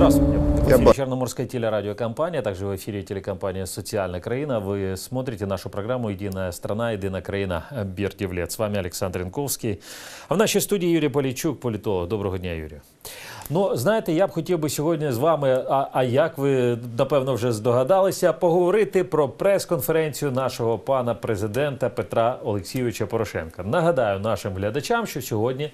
Здравствуйте. В Я эфире ба- Черноморская телерадиокомпания, также в эфире телекомпания «Социальная краина». Вы смотрите нашу программу «Единая страна, единая країна» Бердівлет. С вами Олександр Янковський. А в нашій студії Юрій Полійчук, політолог. Доброго дня, Юрій. Ну, знаєте, я б хотів би сьогодні з вами, а, а як ви напевно вже здогадалися, поговорити про прес-конференцію нашого пана президента Петра Олексійовича Порошенка. Нагадаю нашим глядачам, що сьогодні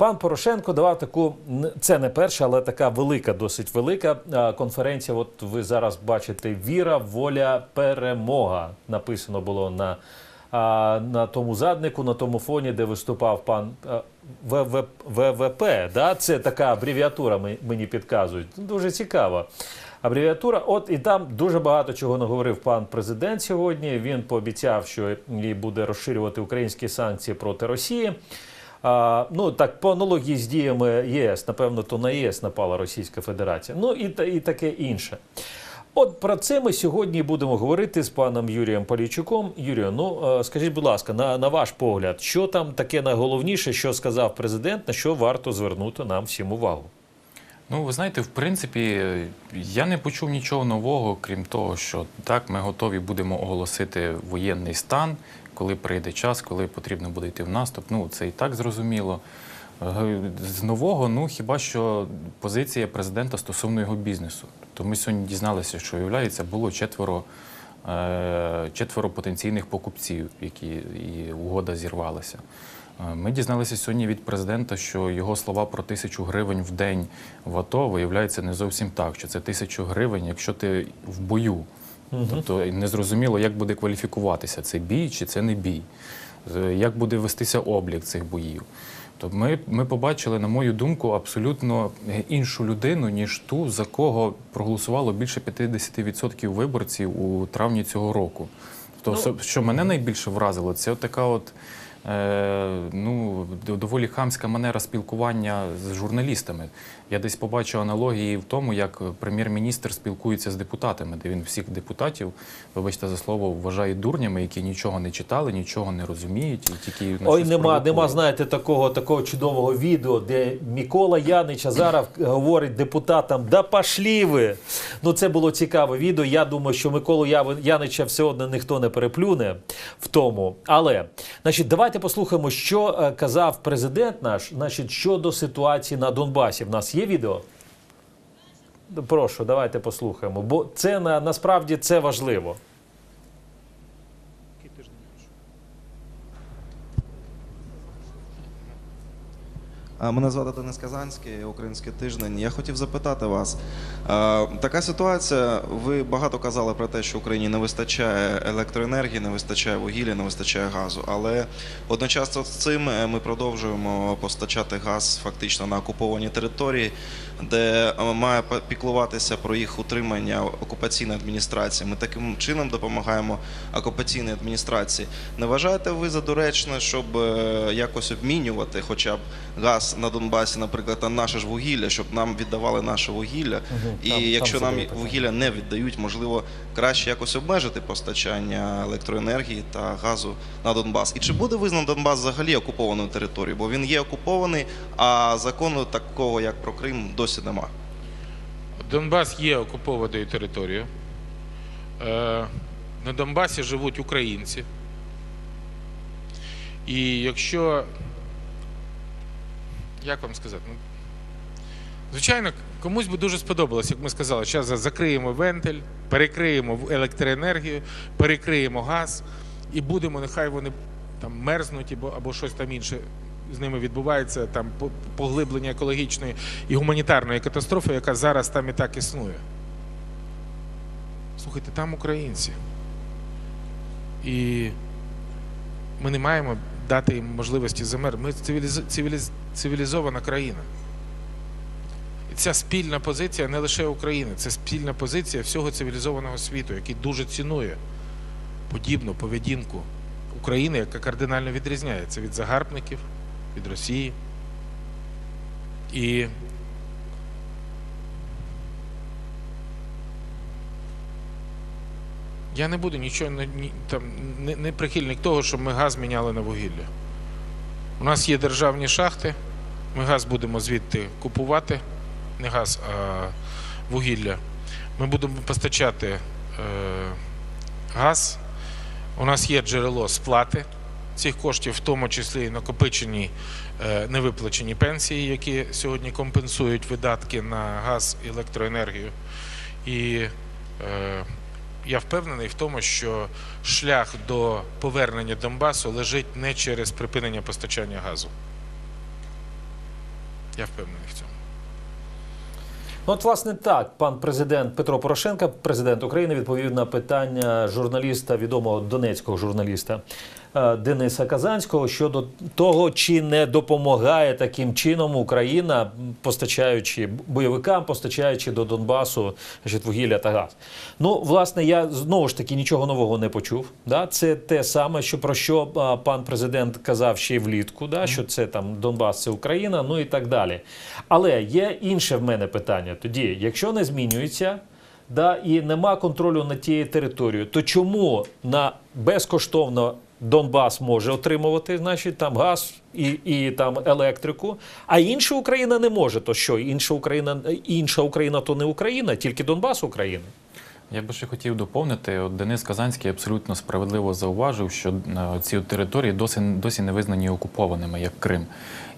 пан Порошенко давав таку це не перша, але така велика, досить велика конференція. От ви зараз бачите Віра, воля, перемога. Написано було на, на тому заднику, на тому фоні, де виступав пан ВВП. Да? Це така абревіатура мені підказують. Дуже цікаво. Абревіатура, от і там дуже багато чого наговорив пан президент сьогодні. Він пообіцяв, що і буде розширювати українські санкції проти Росії. А, ну так по аналогії з діями ЄС, напевно, то на ЄС напала Російська Федерація. Ну і, і таке інше. От про це ми сьогодні будемо говорити з паном Юрієм Полійчуком. Юрію, ну е, скажіть, будь ласка, на, на ваш погляд, що там таке найголовніше, що сказав президент, на що варто звернути нам всім увагу? Ну, ви знаєте, в принципі, я не почув нічого нового, крім того, що так, ми готові будемо оголосити воєнний стан, коли прийде час, коли потрібно буде йти в наступ. Ну, це і так зрозуміло. Е, З нового, ну хіба що позиція президента стосовно його бізнесу. То ми сьогодні дізналися, що виявляється, було четверо, е, четверо потенційних покупців, які і угода зірвалася. Е, Ми дізналися сьогодні від президента, що його слова про тисячу гривень в день в АТО виявляється не зовсім так, що це тисячу гривень, якщо ти в бою. Тобто незрозуміло, як буде кваліфікуватися це бій чи це не бій, Е, як буде вестися облік цих боїв. Тобто ми, ми побачили, на мою думку, абсолютно іншу людину, ніж ту, за кого проголосувало більше 50% виборців у травні цього року. Тобто, що мене найбільше вразило, це така от. Е, ну, доволі хамська манера спілкування з журналістами. Я десь побачив аналогії в тому, як прем'єр-міністр спілкується з депутатами, де він всіх депутатів, вибачте за слово, вважає дурнями, які нічого не читали, нічого не розуміють, і тільки Ой, нема, нема, знаєте, такого такого чудового відео, де Микола Янич Азаров говорить депутатам: да пошлі ви. Ну це було цікаве відео. Я думаю, що Миколу Янича все одно ніхто не переплюне в тому. Але значить, давайте послухаємо, що е, казав президент наш, значить, щодо ситуації на Донбасі. В нас є відео? Прошу, давайте послухаємо, бо це на, насправді це важливо. Мене звати Денис Казанський, Український тиждень. Я хотів запитати вас. Така ситуація. Ви багато казали про те, що Україні не вистачає електроенергії, не вистачає вугілля, не вистачає газу. Але одночасно з цим е, ми продовжуємо постачати газ фактично на окуповані території, де е, має піклуватися про їх утримання окупаційна адміністрація. Ми таким чином допомагаємо окупаційній адміністрації. Не вважаєте ви за доречне, щоб е, якось обмінювати хоча б газ на Донбасі, наприклад, на наше ж вугілля, щоб нам віддавали наше вугілля? І Там- там якщо нам питання. вугілля не віддають, можливо, краще якось обмежити постачання електроенергії та газу на Донбас. І чи буде визнан Донбас взагалі окупованою територією? Бо він є окупований, а закону такого, як про Крим, досі нема. Донбас є окупованою територією. Е, На Донбасі живуть українці. І якщо. Як вам сказати? Ну, звичайно, комусь би дуже сподобалось, як ми сказали, зараз закриємо вентиль, перекриємо електроенергію, перекриємо газ і будемо, нехай вони там мерзнуть або, або щось там інше з ними відбувається, там поглиблення екологічної і гуманітарної катастрофи, яка зараз там і так існує. Слухайте, там українці. І ми не маємо дати їм можливості замер. Ми цивіліз... цивіліз... цивілізована країна. І ця спільна позиція не лише України, це спільна позиція всього цивілізованого світу, який дуже цінує подібну поведінку України, яка кардинально відрізняється від загарбників, від Росії. І я не буду нічого не- ні, там, не, не прихильник того, щоб ми газ міняли на вугілля. У нас є державні шахти, ми газ будемо звідти купувати. не газ, а вугілля. Ми будемо постачати е, газ. У нас є джерело сплати цих коштів, в тому числі і накопичені е, невиплачені пенсії, які сьогодні компенсують видатки на газ і електроенергію. І е, я впевнений в тому, що шлях до повернення Донбасу лежить не через припинення постачання газу. Я впевнений в цьому. Ну, от, власне, так, пан президент Петро Порошенко, президент України, відповів на питання журналіста, відомого донецького журналіста Дениса Казанського щодо того, чи не допомагає таким чином Україна, постачаючи бойовикам, постачаючи до Донбасу вугілля та газ. Ну, власне, я знову ж таки нічого нового не почув. Да? Це те саме, що про що пан президент казав ще й влітку, да? що це там Донбас, це Україна, ну і так далі. Але є інше в мене питання. Тоді, якщо не змінюється, да, і нема контролю над тією територією, то чому на безкоштовно Донбас може отримувати, значить, там газ і, і там електрику, а інша Україна не може. То що інша Україна, інша Україна то не Україна, тільки Донбас Україна. Я би ще хотів доповнити. От Денис Казанський абсолютно справедливо зауважив, що е, ці території досі досі не визнані окупованими як Крим.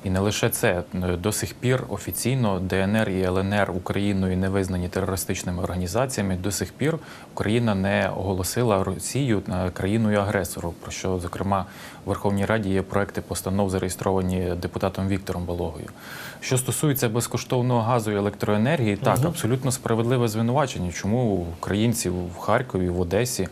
І не лише це Е, до сих пір офіційно ДНР і ЛНР Україною не визнані терористичними організаціями. До сих пір Україна не оголосила Росію е, країною агресором. Про що зокрема в Верховній Раді є проекти постанов, зареєстровані депутатом Віктором Балогою. Що стосується безкоштовного газу і електроенергії, так абсолютно справедливе звинувачення. Чому українці в Харкові, в Одесі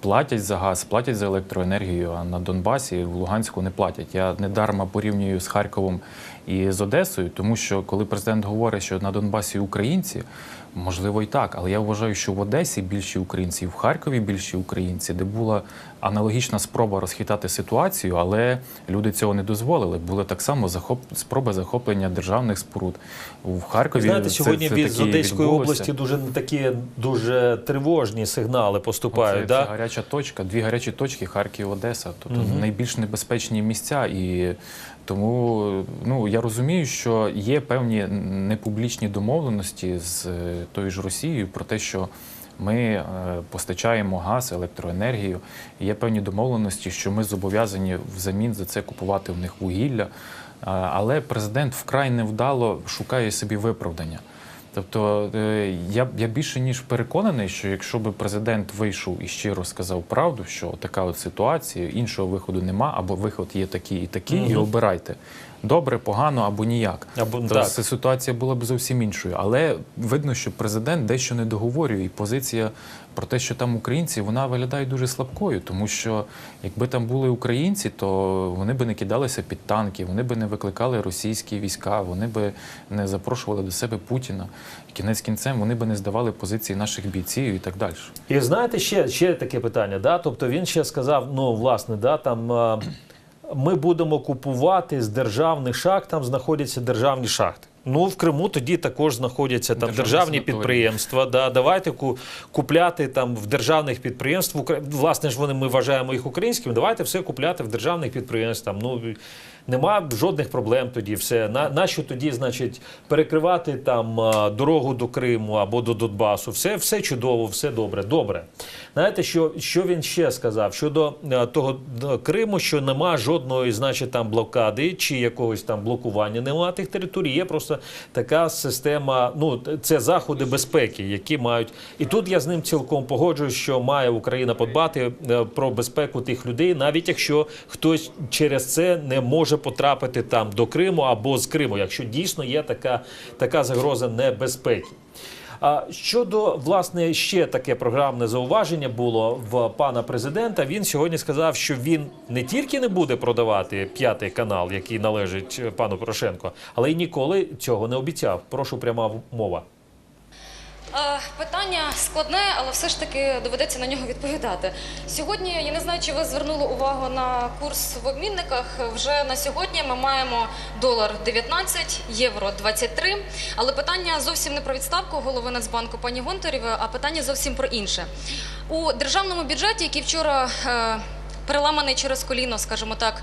платять за газ, платять за електроенергію, а на Донбасі, в Луганську не платять. Я недарма порівнюю з Харковом і з Одесою, тому що коли президент говорить, що на Донбасі українці, можливо і так, але я вважаю, що в Одесі більші українці, в Харкові більші українці, де була аналогічна спроба розхитати ситуацію, але люди цього не дозволили. Були так само захоп... спроби захоплення державних споруд в Харкові. Знаєте, сьогодні це від з Одеської відбулося. області дуже такі дуже тривожні сигнали поступають. Це, да? це гаряча точка, дві гарячі точки Харків, Одеса. Тобто найбільш небезпечні місця. І тому ну, я розумію, що є певні непублічні домовленості з е, тою ж Росією про те, що ми е, постачаємо газ, електроенергію. І є певні домовленості, що ми зобов'язані взамін за це купувати в них вугілля. Але президент вкрай невдало шукає собі виправдання. Тобто е, я, я більше ніж переконаний, що якщо би президент вийшов і щиро сказав правду, що така от ситуація, іншого виходу нема, або виход є такий і такий, і обирайте добре, погано або ніяк. Або то так. ситуація була б зовсім іншою. Але видно, що президент дещо не договорює, і позиція про те, що там українці, вона виглядає дуже слабкою, тому що якби там були українці, то вони би не кидалися під танки, вони би не викликали російські війська, вони би не запрошували до себе Путіна. Кінець кінцем вони би не здавали позиції наших бійців і так далі. І знаєте, ще, ще таке питання. Да? Тобто він ще сказав: ну, власне, да, там е, ми будемо купувати з державних шахт, там знаходяться державні шахти. Ну, в Криму тоді також знаходяться там Державні державні підприємства. Да, давайте ку- купляти там в державних підприємств. Власне ж вони ми вважаємо їх українськими. Давайте все купляти в державних підприємствах. Ну нема жодних проблем тоді. Все на нащо тоді, значить, перекривати там дорогу до Криму або до Донбасу. Все, все чудово, все добре. Добре. Знаєте, що, що він ще сказав щодо е, того е, Криму, що нема жодної, значить, там блокади чи якогось там блокування нема тих територій. Є просто така система. Ну це заходи безпеки, які мають. І тут я з ним цілком погоджуюсь, що має Україна подбати е, про безпеку тих людей, навіть якщо хтось через це не може потрапити там до Криму або з Криму, якщо дійсно є така, така загроза небезпеки. А щодо власне ще таке програмне зауваження було в пана президента. Він сьогодні сказав, що він не тільки не буде продавати п'ятий канал, який належить пану Порошенко, але й ніколи цього не обіцяв. Прошу пряма мова. Е, Питання складне, але все ж таки доведеться на нього відповідати. Сьогодні я не знаю, чи ви звернули увагу на курс в обмінниках. Вже на сьогодні ми маємо долар 19, євро 23. Але питання зовсім не про відставку голови Нацбанку пані Гонтарєвої, а питання зовсім про інше. У державному бюджеті, який вчора е, переламаний через коліно, скажімо так,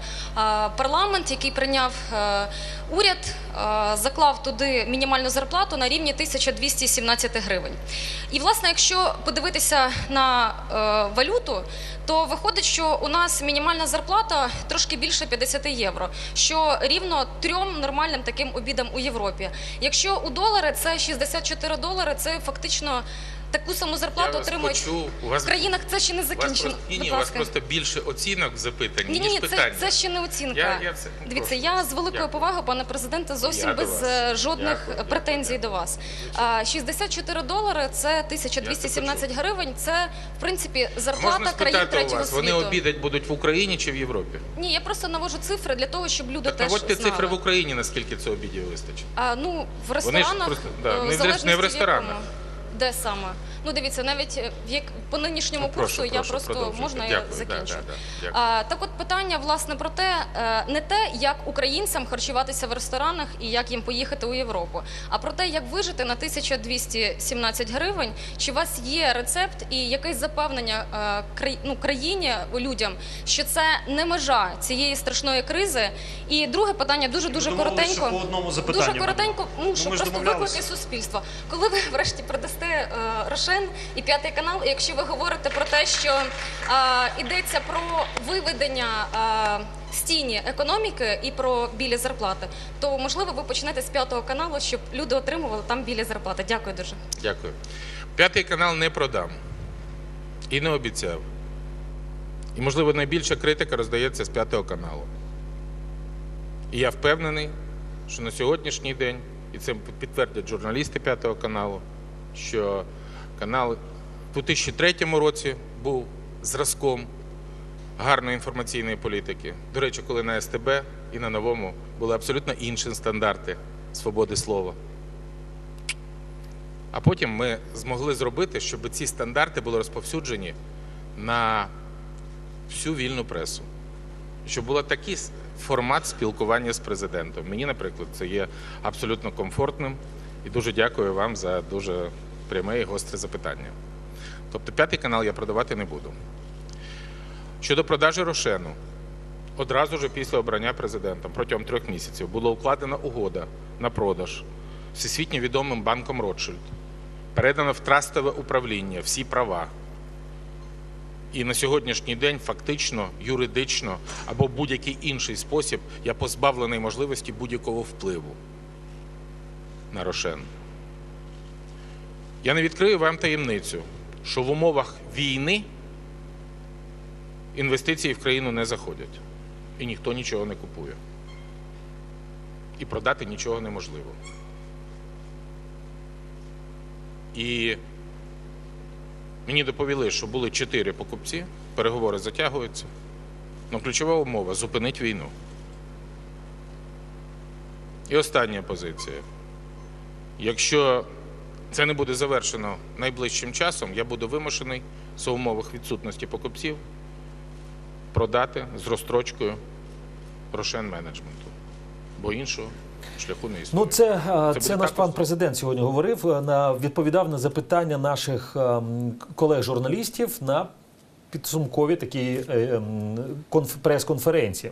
парламент, який прийняв е, уряд, е, заклав туди мінімальну зарплату на рівні 1217 гривень. І, власне, якщо подивитися на е, валюту, то виходить, що у нас мінімальна зарплата трошки більше 50 євро, що рівно трьом нормальним таким обідам у Європі. Якщо у долари це 64 долари, це фактично таку саму зарплату Я вас отримують почув. У вас- в країнах. Це ще не закінчено. ні, ні, Будь у вас ласка. просто більше оцінок запитань, Ні, ні, ніж ні, це, питань. це ще не оцінка. Я- я це- Дивіться, прошу. я з великою Дякую. повагою, пане президенте, зовсім Я до без вас. е, жодних Дякую, дякую, претензій до вас. А, 64 долари це 1217 гривень. Це в принципі зарплата країн спитати у третього вас, світу. вони обідать будуть в Україні чи в Європі? Ні, я просто навожу цифри для того, щоб люди Так теж наводьте знали. цифри в Україні, наскільки це обідів вистачить. А, ну, в ресторанах, просто- да, е, не в в залежності не в ресторанах. якому. Де саме? Ну, дивіться, навіть е, в як по нинішньому курсу я просто можна Дякую, закінчу. Так, от питання власне про те, е, не те, як українцям харчуватися в ресторанах і як їм поїхати у Європу, а про те, як вижити на 1217 гривень. Чи у вас є рецепт і якесь запевнення е, ну, країні людям, що це не межа цієї страшної кризи? І друге питання дуже дуже коротенько одному запитанню. дуже коротенько. Мушу ну, просто виклики суспільства. Коли ви врешті продасте грошей? 1 і п'ятий канал. І якщо ви говорите про те, що а, йдеться про виведення а, стіні економіки і про білі зарплати, то можливо ви почнете з п'ятого каналу, щоб люди отримували там білі зарплати. Дякую дуже. Дякую. П'ятий канал не продам і не обіцяв. І, можливо, найбільша критика роздається з п'ятого каналу. І я впевнений, що на сьогоднішній день, і це підтвердять журналісти п'ятого каналу, що канал у 2003 році був зразком гарної інформаційної політики. До речі, коли на СТБ і на новому були абсолютно інші стандарти свободи слова. А потім ми змогли зробити, щоб ці стандарти були розповсюджені на всю вільну пресу. Щоб був такий формат спілкування з президентом. Мені, наприклад, це є абсолютно комфортним і дуже дякую вам за дуже пряме і гостре запитання. Тобто п'ятий канал я продавати не буду. Щодо продажі Рошену, одразу ж після обрання президентом протягом трьох місяців була укладена угода на продаж всесвітньо відомим банком Ротшильд. Передано в трастове управління всі права. І на сьогоднішній день фактично, юридично або будь-який інший спосіб я позбавлений можливості будь-якого впливу на Рошен. Я не відкрию вам таємницю, що в умовах війни інвестиції в країну не заходять. І ніхто нічого не купує. І продати нічого неможливо. І мені доповіли, що були чотири покупці, переговори затягуються. Ну, ключова умова зупинить війну. І остання позиція. Якщо це не буде завершено найближчим часом, я буду вимушений за умовах відсутності покупців продати з розстрочкою Рошен менеджменту. Бо іншого шляху не існує. Ну, це, це, Це це наш пан президент сьогодні говорив. е, На відповідав на запитання наших ем, колег-журналістів на підсумкові такі е, ем, конф- прес-конференції.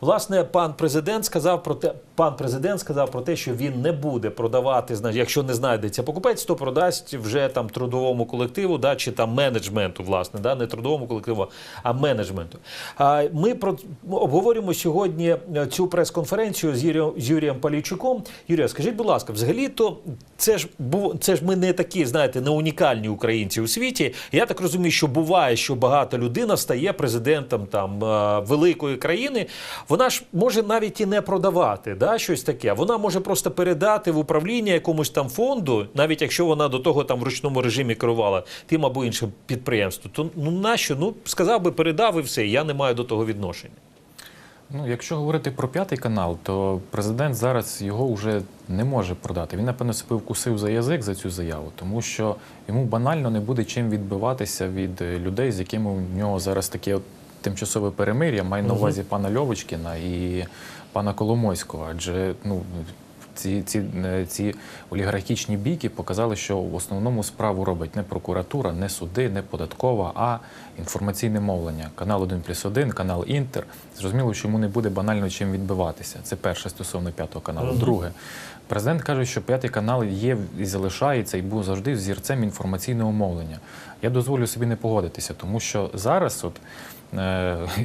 Власне, пан президент сказав про те, пан президент сказав про те, що він не буде продавати, якщо не знайдеться покупець, то продасть вже там трудовому колективу, да, чи там менеджменту, власне, да, не трудовому колективу, а менеджменту. А ми про обговорюємо сьогодні е, цю прес-конференцію з Юрієм, з Юрієм Палійчуком. Юрія, скажіть, будь ласка, взагалі то це ж був це ж ми не такі, знаєте, не унікальні українці у світі. Я так розумію, що буває, що багата людина стає президентом там е, великої країни. Вона ж може навіть і не продавати да, щось таке. Вона може просто передати в управління якомусь там фонду, навіть якщо вона до того там в ручному режимі керувала тим або іншим підприємством. То ну нащо? Ну сказав би, передав і все. Я не маю до того відношення. Ну, якщо говорити про п'ятий канал, то президент зараз його вже не може продати. Він, напевно, себе вкусив за язик за цю заяву, тому що йому банально не буде чим відбиватися від е, людей, з якими у нього зараз таке от тимчасове перемир'я. Маю на увазі пана Льовочкіна і пана Коломойського. Адже ну, ці, ці, е, ці олігархічні бійки показали, що в основному справу робить не прокуратура, не суди, не податкова, а інформаційне мовлення. Канал 1 плюс 1, канал Інтер. Зрозуміло, що йому не буде банально чим відбиватися. Це перше стосовно п'ятого каналу. Друге, президент каже, що п'ятий канал є і залишається, і був завжди зірцем інформаційного мовлення. Я дозволю собі не погодитися, тому що зараз, от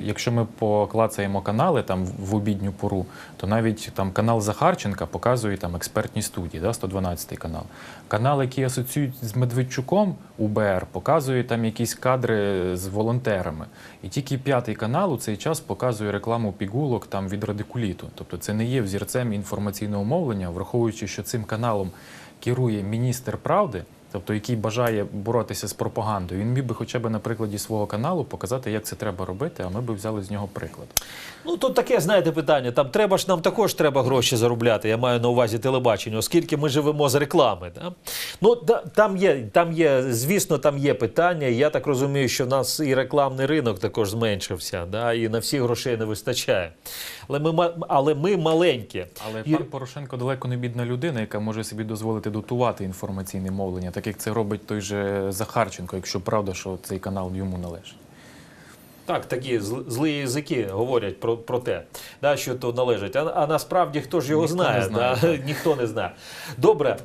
якщо ми поклацаємо канали там в обідню пору, то навіть там канал Захарченка показує там експертні студії, да, 112 канал. Канал, який асоціюють з Медведчуком УБР, показує там якісь кадри з волонтерами. І тільки п'ятий канал у цей час показує рекламу пігулок там від радикуліту. Тобто це не є взірцем інформаційного мовлення, враховуючи, що цим каналом керує міністр правди. Тобто, який бажає боротися з пропагандою, він міг би хоча б на прикладі свого каналу показати, як це треба робити, а ми б взяли з нього приклад. Ну тут таке, знаєте, питання. Там треба ж нам також треба гроші заробляти. Я маю на увазі телебачення, оскільки ми живемо з реклами. Да? Ну да, там є, там є, звісно, там є питання. Я так розумію, що в нас і рекламний ринок також зменшився, да? і на всі грошей не вистачає. Але ми, але ми маленькі. Але І- пан Порошенко далеко не бідна людина, яка може собі дозволити дотувати інформаційне мовлення, так як це робить той же Захарченко, якщо правда, що цей канал йому належить. Так, такі зл- злі язики говорять про, про те, да, що то належить. А, а насправді хто ж його Ніхто знає? не знає, да? Ніхто не знає. Добре,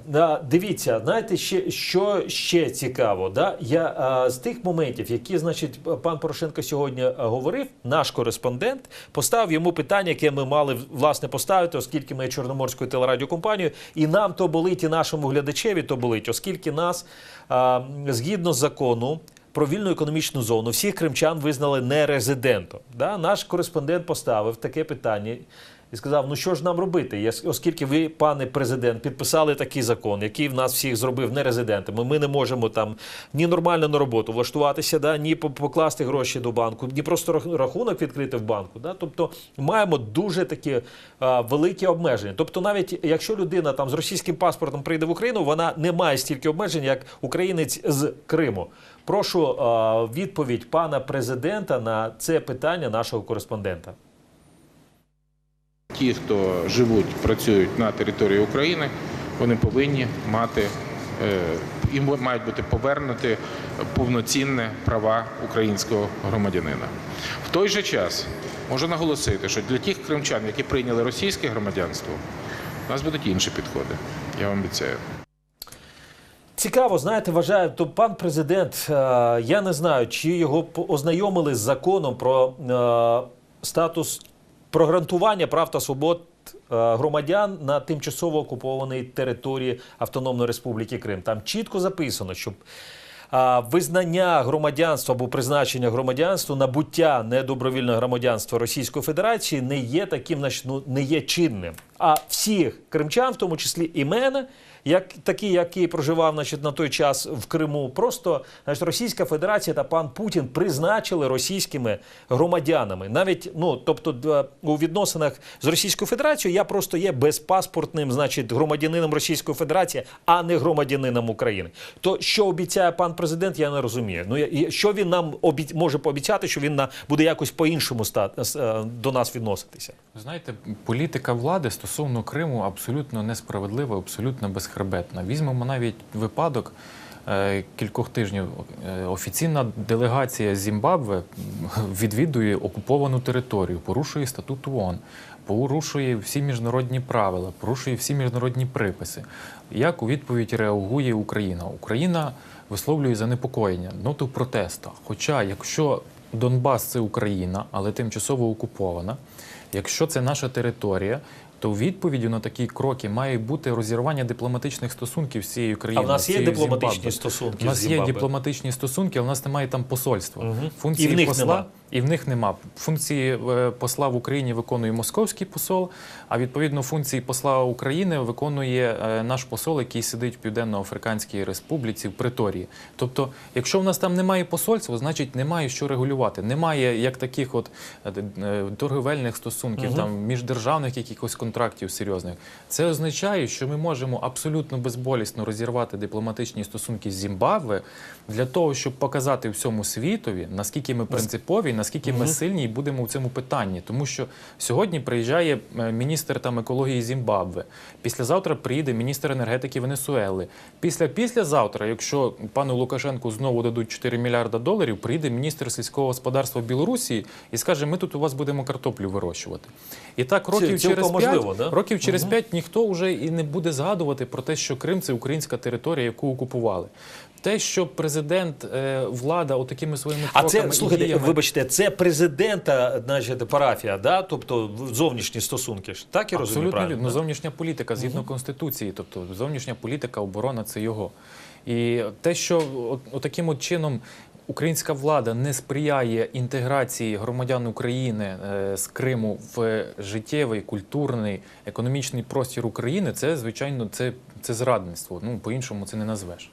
дивіться, знаєте, ще, що ще цікаво? Да? Я а, з тих моментів, які, значить, пан Порошенко сьогодні говорив, наш кореспондент поставив йому питання, яке ми мали власне поставити, оскільки ми є Чорноморською телерадіокомпанією, і нам то болить, і нашому глядачеві то болить, оскільки нас а, згідно закону про вільну економічну зону всіх кримчан визнали нерезидентом. Да? Наш кореспондент поставив таке питання і сказав: ну що ж нам робити, оскільки ви, пане президент, підписали такий закон, який в нас всіх зробив нерезидентами. Ми не можемо там ні нормально на роботу влаштуватися, да? ні покласти гроші до банку, ні просто рах- рахунок відкрити в банку. Да? Тобто маємо дуже такі а, великі обмеження. Тобто, навіть якщо людина там з російським паспортом прийде в Україну, вона не має стільки обмежень, як українець з Криму. Прошу відповідь пана президента на це питання нашого кореспондента. Ті, хто живуть, працюють на території України, вони повинні мати е, їм мають бути повернуті повноцінні права українського громадянина. В той же час можу наголосити, що для тих кримчан, які прийняли російське громадянство, у нас будуть інші підходи. Я вам обіцяю. Цікаво, знаєте, вважаю, то пан президент, е, я не знаю, чи його ознайомили з законом про е, статус про гарантування прав та свобод е, громадян на тимчасово окупованій території Автономної Республіки Крим. Там чітко записано, що визнання громадянства або призначення громадянства, набуття недобровільного громадянства Російської Федерації не є таким, ну, не є чинним. А всіх кримчан, в тому числі і мене, як такі, який проживав значить, на той час в Криму, просто значить, Російська Федерація та пан Путін призначили російськими громадянами. Навіть ну, тобто, у відносинах з Російською Федерацією я просто є безпаспортним, значить, громадянином Російської Федерації, а не громадянином України. То що обіцяє пан президент, я не розумію. Ну я- що він нам обі... може пообіцяти, що він на буде якось по-іншому ста... е, до нас відноситися. Знаєте, політика влади стосовно Криму абсолютно несправедлива, абсолютно безхребетна. Візьмемо навіть випадок е, кількох тижнів. Е, Офіційна делегація Зімбабве відвідує окуповану територію, порушує статут ООН, порушує всі міжнародні правила, порушує всі міжнародні приписи. Як у відповідь реагує Україна? Україна висловлює занепокоєння, ноту протеста. Хоча, якщо Донбас це Україна, але тимчасово окупована. Якщо це наша територія, то відповіддю на такі кроки має бути розірвання дипломатичних стосунків з цією А в нас є дипломатичні Зімбабве. стосунки У нас з є дипломатичні стосунки, але в нас немає там посольства. Мгм. Функції І в них посла нема. і в них нема. Функції е, посла в Україні виконує московський посол, а відповідно функції посла України виконує е, наш посол, який сидить в Південно-Африканській Республіці в Приторії. Тобто, якщо в нас там немає посольства, значить немає що регулювати. Немає як таких от е, торговельних стосунків. стосунків, там міждержавних якихось контрактів серйозних. Це означає, що ми можемо абсолютно безболісно розірвати дипломатичні стосунки з Зімбабве для того, щоб показати всьому світові, наскільки ми принципові, наскільки ми сильні і будемо в цьому питанні. Тому що сьогодні приїжджає е, міністр там екології Зімбабве. Післязавтра приїде міністр енергетики Венесуели. Після післязавтра, якщо пану Лукашенку знову дадуть 4 мільярда доларів, приїде міністр сільського господарства Білорусі і скаже: ми тут у вас будемо картоплю вирощувати. І так років через можливо, да? років через п'ять ніхто вже і не буде згадувати про те, що Крим це українська територія, яку окупували. Те, що президент, е, влада отакими своїми А це слухайте, діями... вибачте, це президента, значить, парафія, да? тобто зовнішні стосунки ж. Так я розумію Абсолютно правильно? вірно. Ну, да? Зовнішня політика згідно конституції, тобто зовнішня політика, оборона це його. І те, що от, отаким от чином українська влада не сприяє інтеграції громадян України е, з Криму в життєвий, культурний, економічний простір України, це звичайно це, це зрадництво. Ну по-іншому це не назвеш.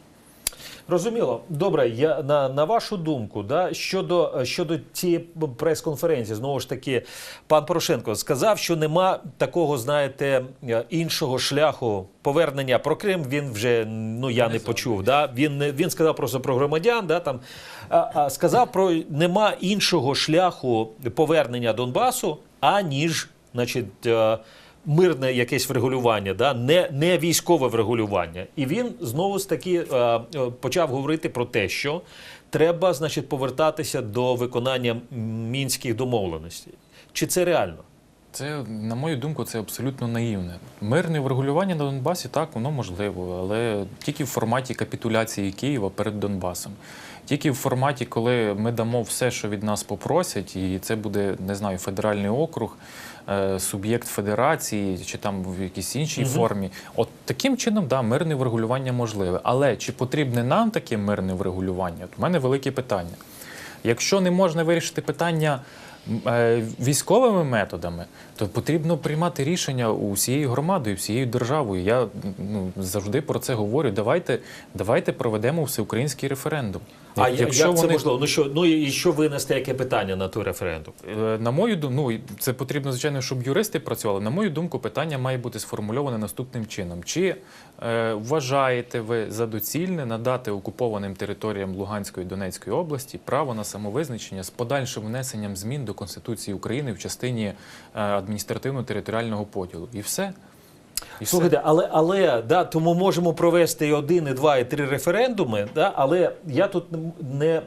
Розуміло. Добре, я на, на вашу думку, да, щодо, щодо цієї прес-конференції, знову ж таки, пан Порошенко сказав, що нема такого, знаєте, іншого шляху повернення про Крим. Він вже ну я не почув. Да? Він не- він сказав просто про громадян, да там сказав про нема іншого шляху повернення Донбасу, аніж, значить. е, Мирне якесь врегулювання, да? не, не військове врегулювання. І він знову ж таки е, е, почав говорити про те, що треба, значить, повертатися до виконання мінських домовленостей. Чи це реально? Це, на мою думку, це абсолютно наївне. Мирне врегулювання на Донбасі так, воно можливо, але тільки в форматі капітуляції Києва перед Донбасом. Тільки в форматі, коли ми дамо все, що від нас попросять, і це буде, не знаю, федеральний округ, е, суб'єкт федерації чи там в якійсь іншій формі. От таким чином, да, мирне врегулювання можливе. Але чи потрібне нам таке мирне врегулювання? От у мене велике питання. Якщо не можна вирішити питання е, військовими методами, то потрібно приймати рішення усією громадою, всією державою. Я ну, завжди про це говорю. Давайте, давайте проведемо всеукраїнський референдум. А Як- як це можливо? Ну що ну і що винести яке питання на той референдум? Е, На мою думку, ну це потрібно, звичайно, щоб юристи працювали. На мою думку, питання має бути сформульоване наступним чином: чи е, вважаєте ви за доцільне надати окупованим територіям Луганської і Донецької області право на самовизначення з подальшим внесенням змін до Конституції України в частині е, адміністративно-територіального поділу? І все. І все. Слухайте, але але да, тому можемо провести і один, і два, і три референдуми. Да, але я тут не,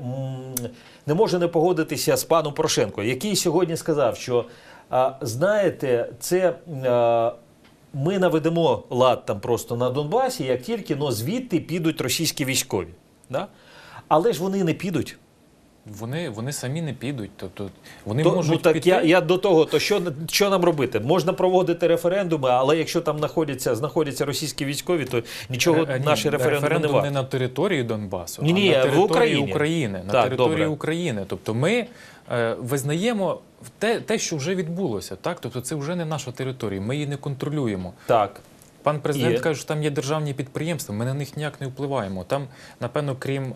не можу не погодитися з паном Порошенко, який сьогодні сказав, що а, знаєте, це. А, ми наведемо лад там просто на Донбасі, як тільки но звідти підуть російські військові. Да? Але ж вони не підуть. Вони, вони самі не підуть. Тобто вони То, можуть ну так піти. я, я до того, то що, що нам робити? Можна проводити референдуми, але якщо там знаходяться, знаходяться російські військові, то нічого Е, ні, наші референдуми не референдум варті. не на території Донбасу, Ні-ні, а на в Україні. України. На Так, території добре. України. Тобто ми е, визнаємо те, те, що вже відбулося. Так? Тобто це вже не наша територія, ми її не контролюємо. Так. Пан президент каже, що там є державні підприємства, ми на них ніяк не впливаємо. Там, напевно, крім е,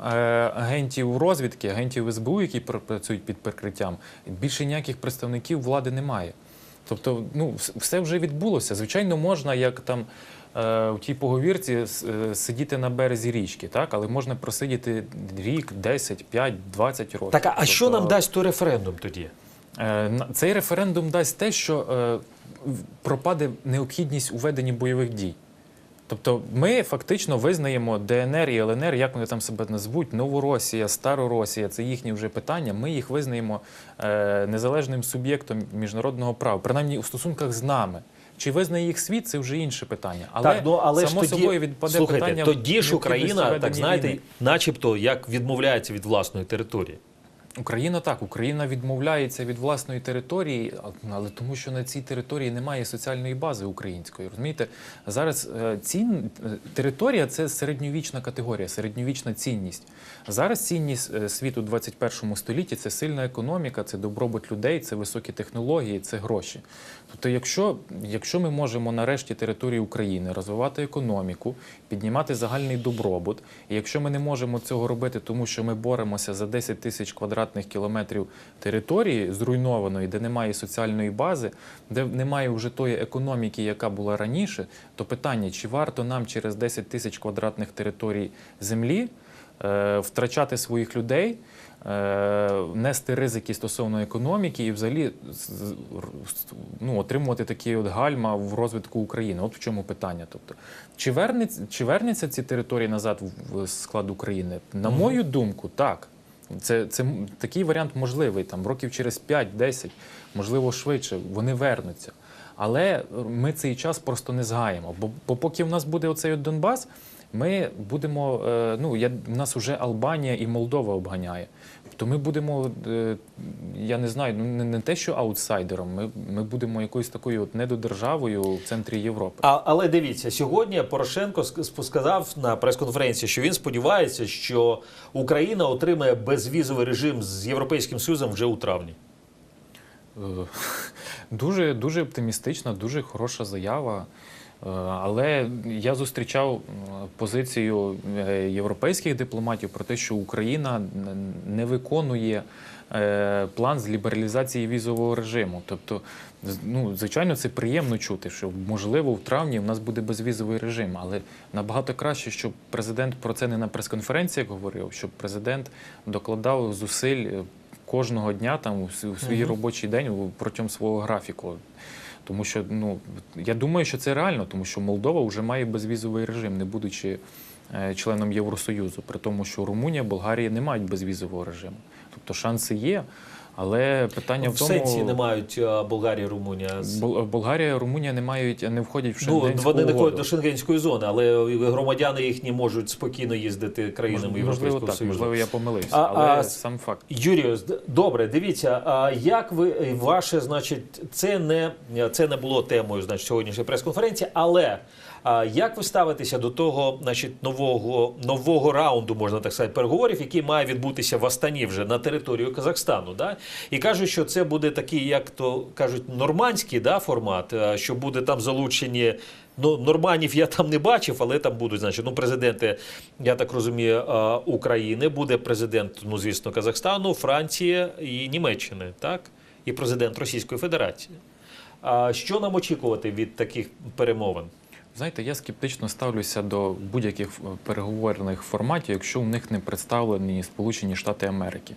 агентів розвідки, агентів СБУ, які працюють під прикриттям, більше ніяких представників влади немає. Тобто, ну, все вже відбулося. Звичайно, можна, як там е, у тій поговірці, е, сидіти на березі річки, так? але можна просидіти рік, 10, 5, 20 років. Так, а Тобто, що нам дасть той референдум тоді? Е, Цей референдум дасть те, що пропаде необхідність у веденні бойових дій. Тобто ми фактично визнаємо ДНР і ЛНР, як вони там себе назвуть, Новоросія, Староросія, це їхні вже питання. Ми їх визнаємо е, незалежним суб'єктом міжнародного права, принаймні у стосунках з нами. Чи визнає їх світ, це вже інше питання. Але, так, ну, але само ж тоді, собою відпаде слухайте, питання. тоді ж Україна, так знаєте, війни. начебто як відмовляється від власної території. Україна так, Україна відмовляється від власної території, але тому, що на цій території немає соціальної бази української. Розумієте, зараз е, цін е, територія це середньовічна категорія, середньовічна цінність. Зараз цінність е, світу 21 столітті це сильна економіка, це добробут людей, це високі технології, це гроші. Тобто, якщо, якщо ми можемо нарешті території України розвивати економіку, піднімати загальний добробут, і якщо ми не можемо цього робити, тому що ми боремося за 10 тисяч квадратних квадратних кілометрів території зруйнованої, де немає соціальної бази, де немає вже тої економіки, яка була раніше, то питання, чи варто нам через 10 тисяч квадратних територій землі е, втрачати своїх людей, е, нести ризики стосовно економіки і взагалі ну, отримувати такі от гальма в розвитку України. От в чому питання. Тобто, чи вернеться, чи вернеться ці території назад в склад України? На мою думку, так. Це, це такий варіант можливий. Там років через 5-10, можливо, швидше, вони вернуться. Але ми цей час просто не згаємо. Бо, бо поки в нас буде оцей от Донбас, ми будемо. е, Ну, я, в нас вже Албанія і Молдова обганяє. То ми будемо, е, я не знаю, ну не, те, що аутсайдером, ми, ми будемо якоюсь такою от недодержавою в центрі Європи. А, але дивіться, сьогодні Порошенко ск- сказав на прес-конференції, що він сподівається, що Україна отримає безвізовий режим з Європейським Союзом вже у травні. Е, Дуже дуже оптимістична, дуже хороша заява. Е, Але я зустрічав е, позицію е, європейських дипломатів про те, що Україна не виконує план з лібералізації візового режиму. Тобто, ну, звичайно, це приємно чути, що можливо в травні в нас буде безвізовий режим, але набагато краще, щоб президент про це не на прес-конференціях говорив, щоб президент докладав зусиль кожного дня там у свій робочий день протягом свого графіку. Тому що ну я думаю, що це реально, тому що Молдова вже має безвізовий режим, не будучи е, членом Євросоюзу, при тому, що Румунія, Болгарія не мають безвізового режиму. Тобто шанси є, але питання в в тому сенсі не мають а, Болгарія, Румунія. Болгарія, Румунія не мають, не входять в Ну, вони не угоду. ходять до шенгенської зони, але громадяни їхні можуть спокійно їздити країнами Європейського так, Союзу. можливо, я помилився, А- але а- сам факт. Юрію, добре, дивіться, а як ви е, ваше, значить, це не це не було темою, значить, сьогоднішньої прес-конференції, але а, як ви ставитеся до того, значить, нового нового раунду, можна так сказати, переговорів, який має відбутися в Астані вже на територію Казахстану? Да? І кажуть, що це буде такий, як то кажуть, нормандський да, формат, що буде там залучені. Ну, норманів я там не бачив, але там будуть, значить, ну, президенти, я так розумію, е, України, буде президент, ну, звісно, Казахстану, Франції і Німеччини, так? І президент Російської Федерації. А що нам очікувати від таких перемовин? Знаєте, я скептично ставлюся до будь-яких е, переговорних форматів, якщо в них не представлені Сполучені Штати Америки.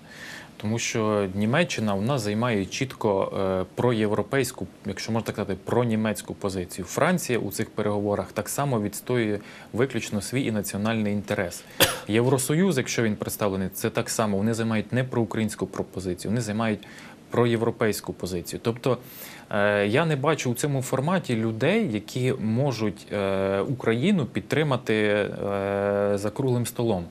Тому що Німеччина в нас займає чітко е, проєвропейську, якщо можна так сказати, пронімецьку позицію. Франція у цих переговорах так само відстоює виключно свій і національний інтерес. Євросоюз, якщо він представлений, це так само. Вони займають не проукраїнську пропозицію, вони займають проєвропейську позицію. Тобто е, я не бачу у цьому форматі людей, які можуть е, Україну підтримати за круглим столом.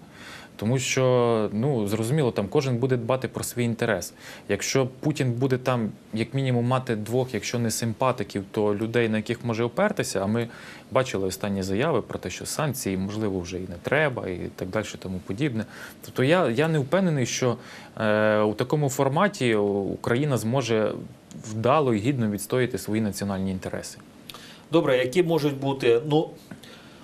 Тому що ну зрозуміло, там кожен буде дбати про свій інтерес. Якщо Путін буде там, як мінімум, мати двох, якщо не симпатиків, то людей, на яких може опертися. А ми бачили останні заяви про те, що санкції можливо вже і не треба, і так далі, тому подібне. Тобто я, я не впевнений, що е, у такому форматі Україна зможе вдало і гідно відстояти свої національні інтереси. Добре, які можуть бути. Ну,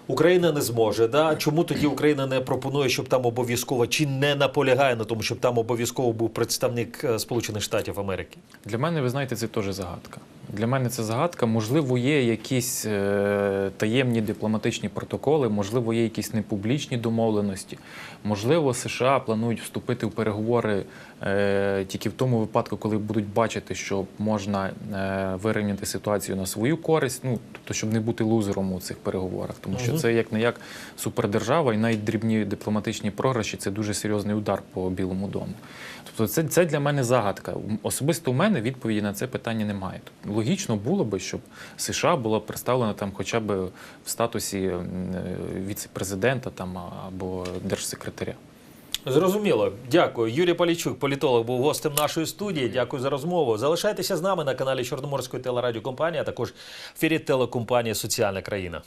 Україна не зможе. Да? Чому тоді Україна не пропонує, щоб там обов'язково чи не наполягає на тому, щоб там обов'язково був представник е, Сполучених Штатів Америки? Для мене, ви знаєте, це теж загадка. Для мене це загадка. Можливо, є якісь е, таємні дипломатичні протоколи, можливо, є якісь непублічні домовленості. Можливо, США планують вступити в переговори тільки в тому випадку, коли будуть бачити, що можна е, вирівняти ситуацію на свою користь, ну тобто, щоб не бути лузером у цих переговорах, тому що це як не як супердержава, і навіть дрібні дипломатичні програші це дуже серйозний удар по Білому дому. Тобто, це, це для мене загадка. Особисто у мене відповіді на це питання немає. Тобто, логічно було би, щоб США була представлена там, хоча б в статусі е, віце-президента там або держсекретаря. Зрозуміло. Дякую. Юрій Полічук, політолог, був гостем нашої студії. Дякую за розмову. Залишайтеся з нами на каналі Чорноморської телерадіокомпанії, а також в ефірі телекомпанії Соціальна країна.